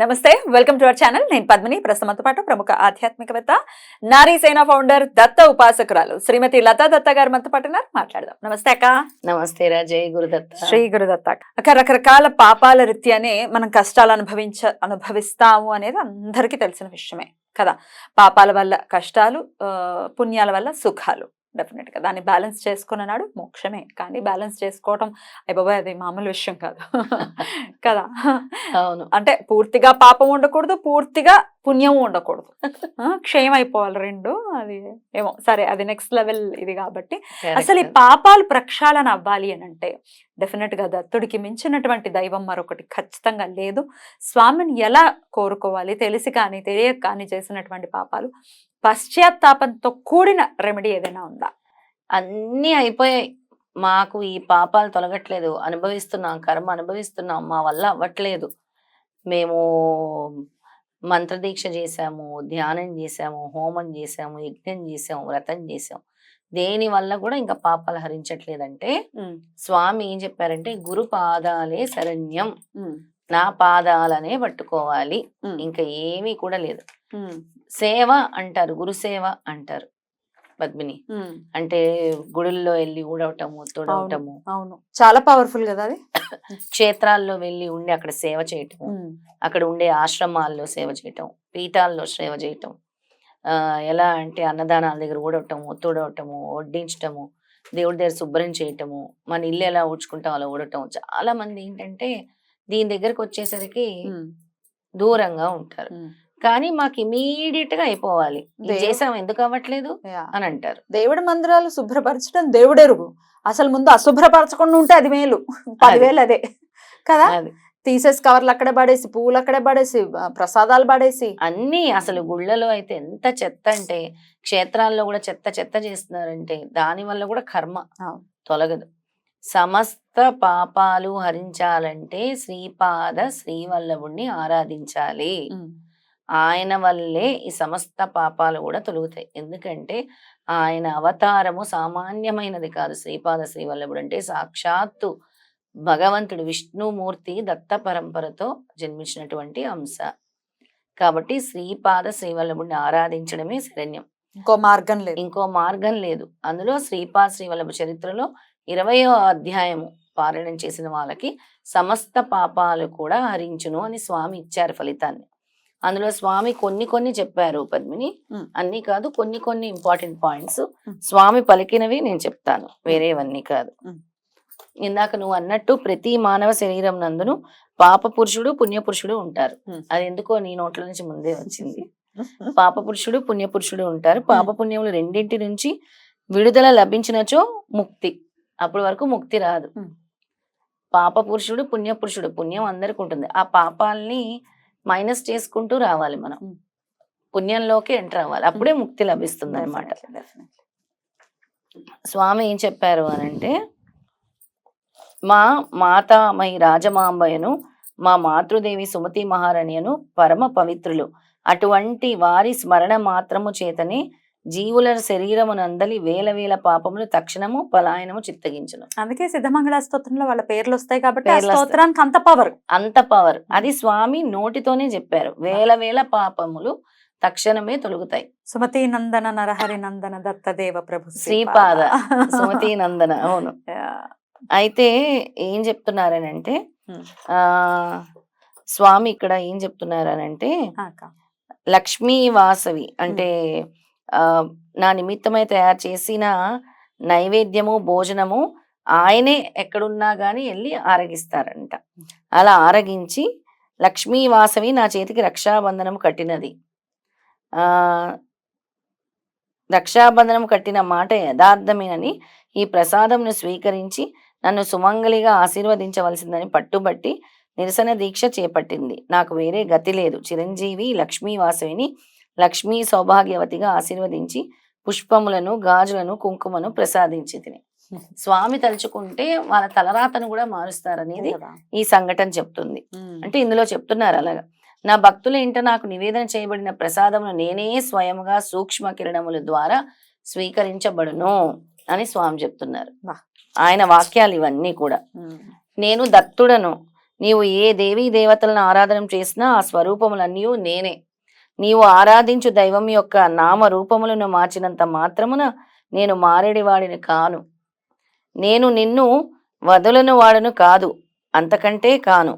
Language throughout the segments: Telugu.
నమస్తే వెల్కమ్ టు అవర్ ఛానల్ నేను పద్మిని ప్రస్తుతంతో పాటు ప్రముఖ ఆధ్యాత్మికవేత్త నారీ సేన ఫౌండర్ దత్త ఉపాసకురాలు శ్రీమతి లతా దత్త గారు మనతో పాటు ఉన్నారు. మాట్లాడదాం. నమస్తే అక్క. నమస్తే రా జయ గురుదత్త శ్రీ గురుదత్త అక్క. రకరకాల పాపాల రీత్యానే మనం కష్టాలు అనుభవించ అనుభవిస్తాము అనేది అందరికీ తెలిసిన విషయమే కదా. పాపాల వల్ల కష్టాలు పుణ్యాల వల్ల సుఖాలు. డెఫినెట్గా దాన్ని బ్యాలెన్స్ చేసుకున్నాడు మోక్షమే. కానీ బ్యాలెన్స్ చేసుకోవటం అయిపోయి అది మామూలు విషయం కాదు. కదా? అవును. అంటే పూర్తిగా పాపం ఉండకూడదు పూర్తిగా పుణ్యం ఉండకూడదు. క్షయం అయిపోవాలి రెండు. అది ఏమో. సరే అది నెక్స్ట్ లెవెల్ ఇది కాబట్టి. అసలు ఈ. పాపాలు ప్రక్షాళన అవ్వాలి అని అంటే డెఫినెట్గా దత్తుడికి మించినటువంటి దైవం మరొకటి ఖచ్చితంగా లేదు. స్వామిని ఎలా కోరుకోవాలి? తెలిసి కానీ తెలియక కానీ చేసినటువంటి పాపాలు పశ్చాత్తాపంతో కూడిన రెమెడీ ఏదైనా ఉందా? అన్నీ అయిపోయాయి. మాకు ఈ పాపాలు తొలగట్లేదు. అనుభవిస్తున్నాం కర్మ అనుభవిస్తున్నాం. మా వల్ల అవ్వట్లేదు. మేము మంత్రదీక్ష చేశాము ధ్యానం చేశాము హోమం చేశాము యజ్ఞం చేశాము వ్రతం చేశాము. దేని వల్ల కూడా ఇంకా పాపాలు హరించట్లేదంటే స్వామి ఏం చెప్పారంటే గురు పాదాలే శరణ్యం. నా పాదాలనే పట్టుకోవాలి. ఇంకా ఏమీ కూడా లేదు. సేవ అంటారు గురు సేవ అంటారు పద్మిని. అంటే గుడుల్లో వెళ్ళి ఊడవటము తొడవటము. అవును. చాలా పవర్ఫుల్ కదా అది? క్షేత్రాల్లో వెళ్ళి ఉండి అక్కడ సేవ చేయటము అక్కడ ఉండే ఆశ్రమాల్లో సేవ చేయటం పీఠాల్లో సేవ చేయటం ఆ ఎలా అంటే అన్నదానాల దగ్గర ఊడవటము తొడవటము వడ్డించటము దేవుడి దగ్గర శుభ్రం చేయటము మన ఇల్లు ఎలా ఊడ్చుకుంటాం అలా ఊడటం. చాలా మంది ఏంటంటే దీని దగ్గరకు వచ్చేసరికి దూరంగా ఉంటారు. కానీ మాకు ఇమీడియట్గా అయిపోవాలి చేసాం ఎందుకు అవ్వట్లేదు. అని అంటారు. దేవుడి మందిరాలు శుభ్రపరచడం దేవుడెరుగు. అసలు ముందు అశుభ్రపరచకుండా ఉంటే అది మేలు. పదివేలు అదే. కదా? తీసేసి కవర్లు అక్కడే పడేసి పువ్వులు అక్కడే పడేసి ప్రసాదాలు పడేసి. అన్ని అసలు గుళ్ళలో అయితే ఎంత చెత్త అంటే క్షేత్రాల్లో కూడా చెత్త చెత్త చేస్తున్నారంటే దాని వల్ల కూడా కర్మ. తొలగదు. సమస్త పాపాలు హరించాలంటే శ్రీపాద శ్రీవల్లభుణ్ణి ఆరాధించాలి. ఆయన వల్లే ఈ సమస్త పాపాలు కూడా తొలుగుతాయి. ఎందుకంటే ఆయన అవతారము సామాన్యమైనది కాదు. శ్రీపాద శ్రీవల్లభుడు అంటే సాక్షాత్తు భగవంతుడు విష్ణుమూర్తి దత్త పరంపరతో జన్మించినటువంటి అంశ. కాబట్టి శ్రీపాద శ్రీవల్లభుడిని ఆరాధించడమే శరణ్యం. ఇంకో మార్గం లేదు. ఇంకో మార్గం లేదు. అందులో శ్రీపాద శ్రీవల్లభ చరిత్రలో ఇరవయో అధ్యాయము పారాయణం చేసిన వాళ్ళకి సమస్త పాపాలు కూడా హరించును అని స్వామి ఇచ్చారు ఫలితాన్ని. అందులో స్వామి కొన్ని కొన్ని చెప్పారు పద్మిని. అన్ని కాదు కొన్ని కొన్ని ఇంపార్టెంట్ పాయింట్స్. స్వామి పలికినవి నేను చెప్తాను. వేరేవన్నీ కాదు. ఇందాక నువ్వు అన్నట్టు ప్రతి మానవ శరీరం నందును పాప పురుషుడు పుణ్య పురుషుడు ఉంటారు. అది ఎందుకో నీ నోట్ల నుంచి ముందే వచ్చింది. పాప పురుషుడు పుణ్య పురుషుడు ఉంటారు. పాప పుణ్యములు రెండింటి నుంచి విడుదల లభించినచో ముక్తి. అప్పటి వరకు ముక్తి రాదు. పాప పురుషుడు పుణ్య పురుషుడు పుణ్యం అందరికి ఉంటుంది ఆ పాపాలని మైనస్ చేసుకుంటూ రావాలి మనం. ఉమ్. పుణ్యంలోకి ఎంటర్ అవ్వాలి. అప్పుడే ముక్తి లభిస్తుంది అనమాట. స్వామి ఏం చెప్పారు అని అంటే మా మాతామహి రాజమాంబయను మా మాతృదేవి సుమతి మహారాణియను పరమ పవిత్రులు. అటువంటి వారి స్మరణ మాత్రము చేతనే జీవుల శరీరమునందలి వేల వేల పాపములు తక్షణము పలాయనము చిత్తగించును. అందుకే సిద్ధమంగళ స్తోత్రంలో వాళ్ళ పేర్లు వస్తాయి కాబట్టి. స్తోత్రానికి అంత పవర్ అంత పవర్ అది స్వామి నోటితోనే చెప్పారు. వేల వేల పాపములు తక్షణమే తొలుగుతాయి. సుమతి నందన నరహరి నందన దత్తదేవ ప్రభు శ్రీపాద. సుమతి నందన అవును. అయితే ఏం చెప్తున్నారనంటే. ఆ స్వామి ఇక్కడ ఏం చెప్తున్నారనంటే. లక్ష్మీ వాసవి అంటే నా నిమిత్తమై తయారు చేసిన నైవేద్యము భోజనము ఆయనే ఎక్కడున్నా కానీ వెళ్ళి ఆరగిస్తారంట. అలా ఆరగించి లక్ష్మీ వాసవి నా చేతికి రక్షాబంధనం కట్టినది. రక్షాబంధనం కట్టిన మాట యథార్థమేనని ఈ ప్రసాదంను స్వీకరించి నన్ను సుమంగలిగా ఆశీర్వదించవలసిందని పట్టుబట్టి నిరసన దీక్ష చేపట్టింది. నాకు వేరే గతి లేదు. చిరంజీవి లక్ష్మీ వాసవిని లక్ష్మీ సౌభాగ్యవతిగా ఆశీర్వదించి పుష్పములను గాజులను కుంకుమను ప్రసాదించి తిని స్వామి తలుచుకుంటే వాళ్ళ తలరాతను కూడా మారుస్తారనేది. ఈ సంఘటన చెప్తుంది. అంటే ఇందులో చెప్తున్నారు అలాగా నా భక్తుల ఇంట నాకు నివేదన చేయబడిన ప్రసాదమును నేనే స్వయముగా సూక్ష్మ కిరణముల ద్వారా స్వీకరించబడును అని స్వామి చెప్తున్నారు. ఆయన వాక్యాలు ఇవన్నీ కూడా. నేను దత్తుడను నీవు ఏ దేవీ దేవతలను ఆరాధన చేసినా ఆ స్వరూపములన్నీ నేనే నీవు ఆరాధించు దైవం యొక్క నామ రూపములను మార్చినంత మాత్రమున నేను మారేడివాడిని కాను. నేను నిన్ను వదులను వాడను కాదు అంతకంటే కాను.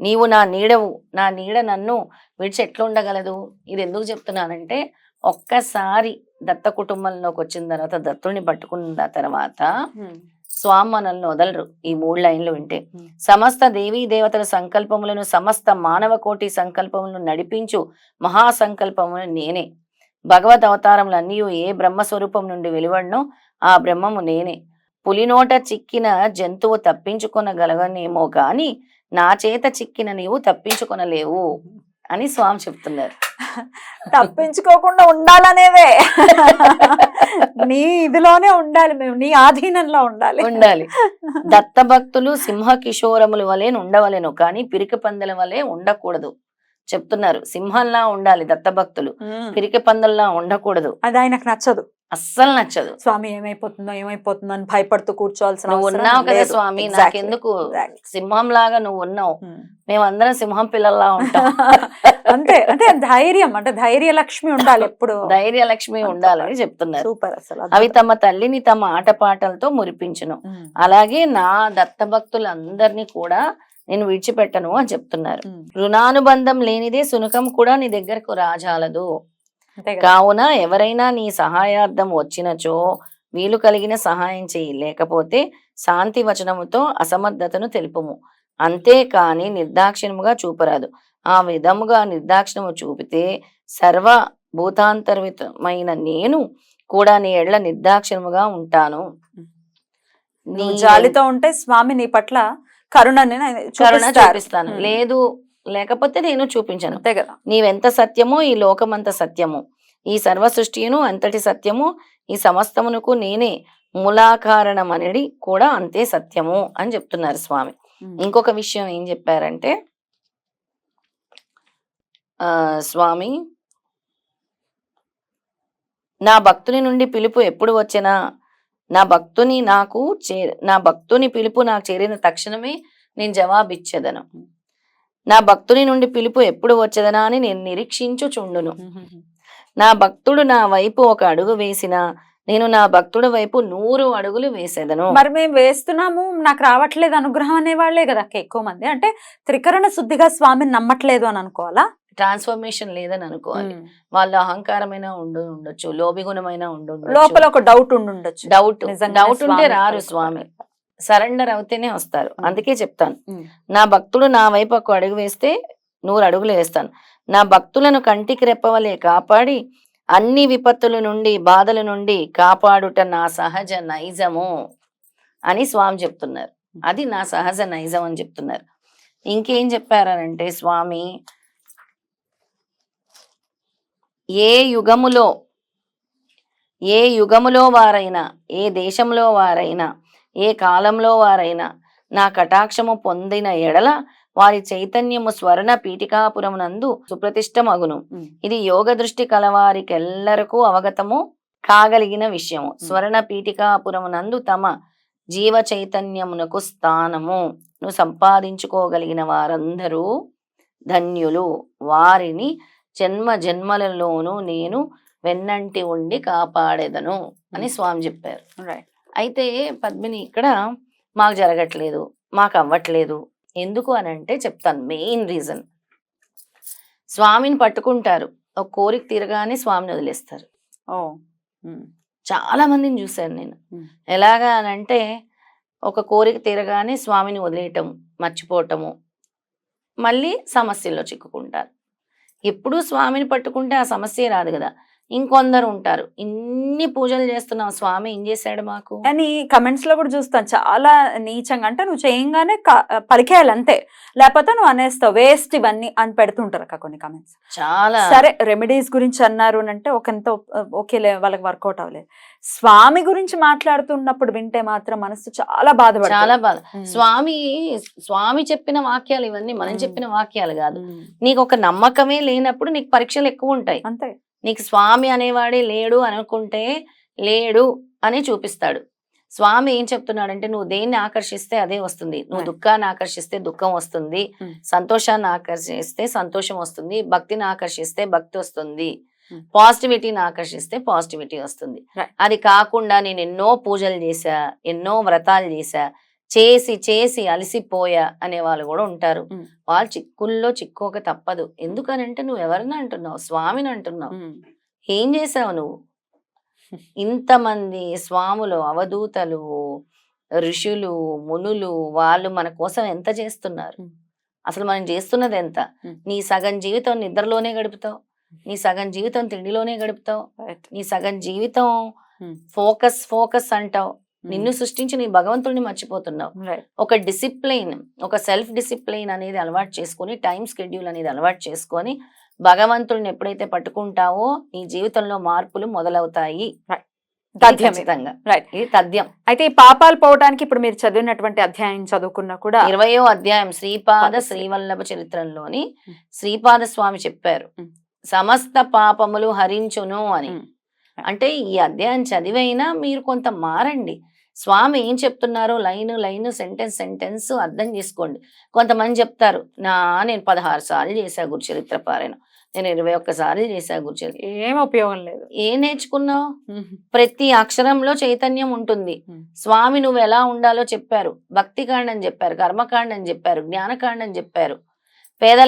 నీవు నా నీడవు నా నీడ నన్ను విడిచి ఎట్లుండగలదు ఇది ఎందుకు చెప్తున్నానంటే ఒక్కసారి దత్త కుటుంబంలోకి వచ్చిన తర్వాత దత్తుడిని పట్టుకున్న తర్వాత స్వామి మనల్ని వదలరు ఈ మూడు లైన్లు వింటే. సమస్త దేవీ దేవతల సంకల్పములను సమస్త మానవ కోటి సంకల్పములను నడిపించు మహాసంకల్పమును నేనే. భగవద్ అవతారములన్నీ ఏ బ్రహ్మ స్వరూపం నుండి వెలువడినో ఆ బ్రహ్మము నేనే. పులినోట చిక్కిన జంతువు తప్పించుకొనగలగనేమో గాని నా చేత చిక్కిన నీవు తప్పించుకొనలేవు. అని స్వామి చెప్తున్నారు. తప్పించుకోకుండా ఉండాలనేవే. నీ ఇదిలోనే ఉండాలి మేము నీ ఆధీనంలో ఉండాలి. ఉండాలి. దత్త భక్తులు సింహ కిషోరముల వలె ఉండవలెను కానీ పిరికి పందెల వలె ఉండకూడదు. చెప్తున్నారు. సింహంలా ఉండాలి దత్త భక్తులు. పిరికి పందల్లా ఉండకూడదు. అది ఆయనకు నచ్చదు. అస్సలు నచ్చదు స్వామి ఏమైపోతుందో ఏమైపోతుందో అని భయపడుతూ కూర్చోవాల్సిన నువ్వు ఉన్నావు కదా. స్వామి. నాకెందుకు. సింహం లాగా నువ్వు ఉన్నావు ఉమ్. మేమందరం సింహం పిల్లల్లా ఉంటాం అంతే అంటే ధైర్యం అంటే ధైర్య లక్ష్మి ఉండాలి ఎప్పుడు ధైర్య లక్ష్మి ఉండాలని చెప్తున్నారు సూపర్ అసలు అవి తమ తల్లిని తమ ఆటపాటలతో మురిపించును ఉమ్. అలాగే నా దత్త భక్తులందరినీ కూడా నేను విడిచిపెట్టను అని చెప్తున్నారు ఉమ్. రుణానుబంధం లేనిదే సునకం కూడా నీ దగ్గరకు రాజాలదు కావున ఎవరైనా నీ సహాయార్థం వచ్చినచో వీలు కలిగిన సహాయం చేయి లేకపోతే శాంతి వచనముతో అసమర్థతను తెలుపుము. అంతేకాని నిర్దాక్షిణముగా చూపరాదు. ఆ విధముగా నిర్దాక్షిణము చూపితే సర్వ భూతాంతర్వితమైన నేను కూడా నీ ఎడ్ల నిర్దాక్షిణముగా ఉంటాను. నీ జాలితో ఉంటే స్వామి నీ పట్ల కరుణని కరుణ. చూపిస్తాను. లేదు లేకపోతే నేను చూపించను. అంతే కదా. నీవెంత సత్యమో ఈ లోకమంత సత్యము ఈ సర్వ సృష్టియును అంతటి సత్యము ఈ సమస్తమునకు నేనే మూలాకారణమనడి కూడా అంతే సత్యము అని చెప్తున్నారు స్వామి. ఇంకొక విషయం ఏం చెప్పారంటే ఆ స్వామి నా భక్తుని నుండి పిలుపు ఎప్పుడు వచ్చినా నా భక్తుని నాకు చే నా భక్తుని పిలుపు నాకు చేరిన తక్షణమే నేను జవాబిచ్చేదను. నా భక్తుని నుండి పిలుపు ఎప్పుడు వచ్చేదనా అని నేను నిరీక్షించుచుండును. నా భక్తుడు నా వైపు ఒక అడుగు వేసినా నేను నా భక్తుడి వైపు నూరు అడుగులు వేసేదను. మరి మేము వేస్తున్నాము నాకు రావట్లేదు అనుగ్రహం అనే వాళ్ళే కదా ఎక్కువ మంది. అంటే త్రికరణ శుద్ధిగా స్వామిని నమ్మట్లేదు అని అనుకోవాలా? ట్రాన్స్ఫర్మేషన్ లేదని అనుకోవాలి. వాళ్ళ అహంకారమైన ఉండు ఉండొచ్చు. లోభి గుణమైన ఉండు లోపల ఒక డౌట్ ఉండి ఉండొచ్చు డౌట్ డౌట్ ఉంటే రారు. స్వామి. సరెండర్ అవుతేనే వస్తారు. అందుకే చెప్తాను. నా భక్తుడు నా వైపు ఒక అడుగు వేస్తే నూరు అడుగులు వేస్తాను. నా భక్తులను కంటికి రెప్పవలే కాపాడి అన్ని విపత్తుల నుండి బాధల నుండి కాపాడుట నా సహజ నైజము అని స్వామి చెప్తున్నారు. అది నా సహజ నైజం అని చెప్తున్నారు. ఇంకేం చెప్పారనంటే స్వామి ఏ యుగములో ఏ యుగములో వారైనా ఏ దేశంలో వారైనా ఏ కాలంలో వారైనా నా కటాక్షము పొందిన ఎడల వారి చైతన్యము స్వర్ణ పీఠికాపురమునందు సుప్రతిష్టమగును. ఇది యోగ దృష్టి కలవారికెల్లరకు అవగతము కాగలిగిన విషయము. స్వర్ణ పీఠికాపురమునందు తమ జీవ చైతన్యమునకు స్థానము. ను సంపాదించుకోగలిగిన వారందరూ ధన్యులు. వారిని జన్మ జన్మలలోనూ నేను వెన్నంటి ఉండి కాపాడేదను అని స్వామి చెప్పారు. Right. అయితే పద్మిని ఇక్కడ మాకు జరగట్లేదు మాకు అవ్వట్లేదు. ఎందుకు అని అంటే చెప్తాను మెయిన్ రీజన్. స్వామిని పట్టుకుంటారు ఒక కోరిక తీరగానే స్వామిని వదిలేస్తారు. చాలా మందిని చూశాను నేను. ఎలాగా అని అంటే ఒక కోరిక తీరగానే స్వామిని వదిలేయటం మర్చిపోవటము మళ్ళీ సమస్యల్లో చిక్కుకుంటారు. ఎప్పుడు స్వామిని పట్టుకుంటే ఆ సమస్య రాదు కదా. ఇంకొందరు ఉంటారు. ఇన్ని పూజలు చేస్తున్నావు స్వామి ఏం చేశాడు మాకు? అని కమెంట్స్లో కూడా చూస్తాను. చాలా నీచంగా అంటే నువ్వు చేయంగానే పలికేయాలి అంతే లేకపోతే నువ్వు అనేస్తావు వేస్ట్ ఇవన్నీ అని పెడుతుంటారు అక్క కొన్ని కమెంట్స్ చాలా. సరే రెమెడీస్ గురించి అన్నారు అని అంటే ఒకంత ఓకేలే వాళ్ళకి వర్కౌట్ అవ్వలేదు. స్వామి గురించి మాట్లాడుతున్నప్పుడు వింటే మాత్రం మనసు చాలా బాధపడుతుంది. చాలా బాధ. స్వామి స్వామి చెప్పిన వాక్యాలు ఇవన్నీ మనం. చెప్పిన వాక్యాలు కాదు. నీకు ఒక నమ్మకమే లేనప్పుడు నీకు పరీక్షలు ఎక్కువ ఉంటాయి. అంతే. నీకు స్వామి అనేవాడే లేడు అనుకుంటే లేడు అని చూపిస్తాడు స్వామి ఏం చెప్తున్నాడంటే నువ్వు దేన్ని ఆకర్షిస్తే అదే వస్తుంది నువ్వు. దుఃఖాన్ని ఆకర్షిస్తే దుఃఖం వస్తుంది Hmm. సంతోషాన్ని ఆకర్షిస్తే సంతోషం వస్తుంది భక్తిని ఆకర్షిస్తే భక్తి వస్తుంది Hmm. పాజిటివిటీని ఆకర్షిస్తే పాజిటివిటీ వస్తుంది. అది కాకుండా నేను ఎన్నో పూజలు చేశా ఎన్నో వ్రతాలు చేశా చేసి చేసి అలసిపోయా అనే వాళ్ళు కూడా ఉంటారు. వాళ్ళు చిక్కుల్లో చిక్కోక తప్పదు. ఎందుకనంటే నువ్వు ఎవరిని అంటున్నావు? స్వామిని అంటున్నావు. ఏం చేసావు నువ్వు? ఇంతమంది స్వాములు అవధూతలు ఋషులు మునులు వాళ్ళు మన కోసం ఎంత చేస్తున్నారు. అసలు మనం చేస్తున్నది ఎంత. నీ సగం జీవితం నిద్రలోనే గడుపుతావు. నీ సగం జీవితం తిండిలోనే గడుపుతావు. నీ సగం జీవితం. ఫోకస్ ఫోకస్ అంటావు. నిన్ను సృష్టించి నీ భగవంతుడిని మర్చిపోతున్నావు. ఒక డిసిప్లైన్ ఒక సెల్ఫ్ డిసిప్లైన్ అనేది అలవాటు చేసుకొని టైం స్కెడ్యూల్ అనేది అలవాటు చేసుకొని భగవంతుడిని ఎప్పుడైతే పట్టుకుంటావో నీ జీవితంలో మార్పులు మొదలవుతాయి. తథ్యం. అయితే ఈ పాపాలు పోవడానికి ఇప్పుడు మీరు చదివినటువంటి అధ్యాయం చదువుకున్నా కూడా ఇరవయో అధ్యాయం శ్రీపాద పాద శ్రీవల్లభ చరిత్రలోని. శ్రీపాద స్వామి చెప్పారు. సమస్త పాపములు హరించును అని. అంటే ఈ అధ్యాయం చదివైనా మీరు కొంత మారండి. స్వామి ఏం చెప్తున్నారో లైన్ లైన్ సెంటెన్స్ సెంటెన్స్ అర్థం చేసుకోండి. కొంతమంది చెప్తారు నా నేను పదహారు సార్లు చేశా గురుచరిత్ర పారాయణ. నేను ఇరవై ఒక్క సార్లు చేశా గురుచరిత్ర ఏం ఉపయోగం లేదు. ఏం నేర్చుకున్నావు? ప్రతి అక్షరంలో చైతన్యం ఉంటుంది. స్వామి నువ్వు ఎలా ఉండాలో చెప్పారు. భక్తి కాండం చెప్పారు కర్మకాండం చెప్పారు జ్ఞానకాండం చెప్పారు. పేదల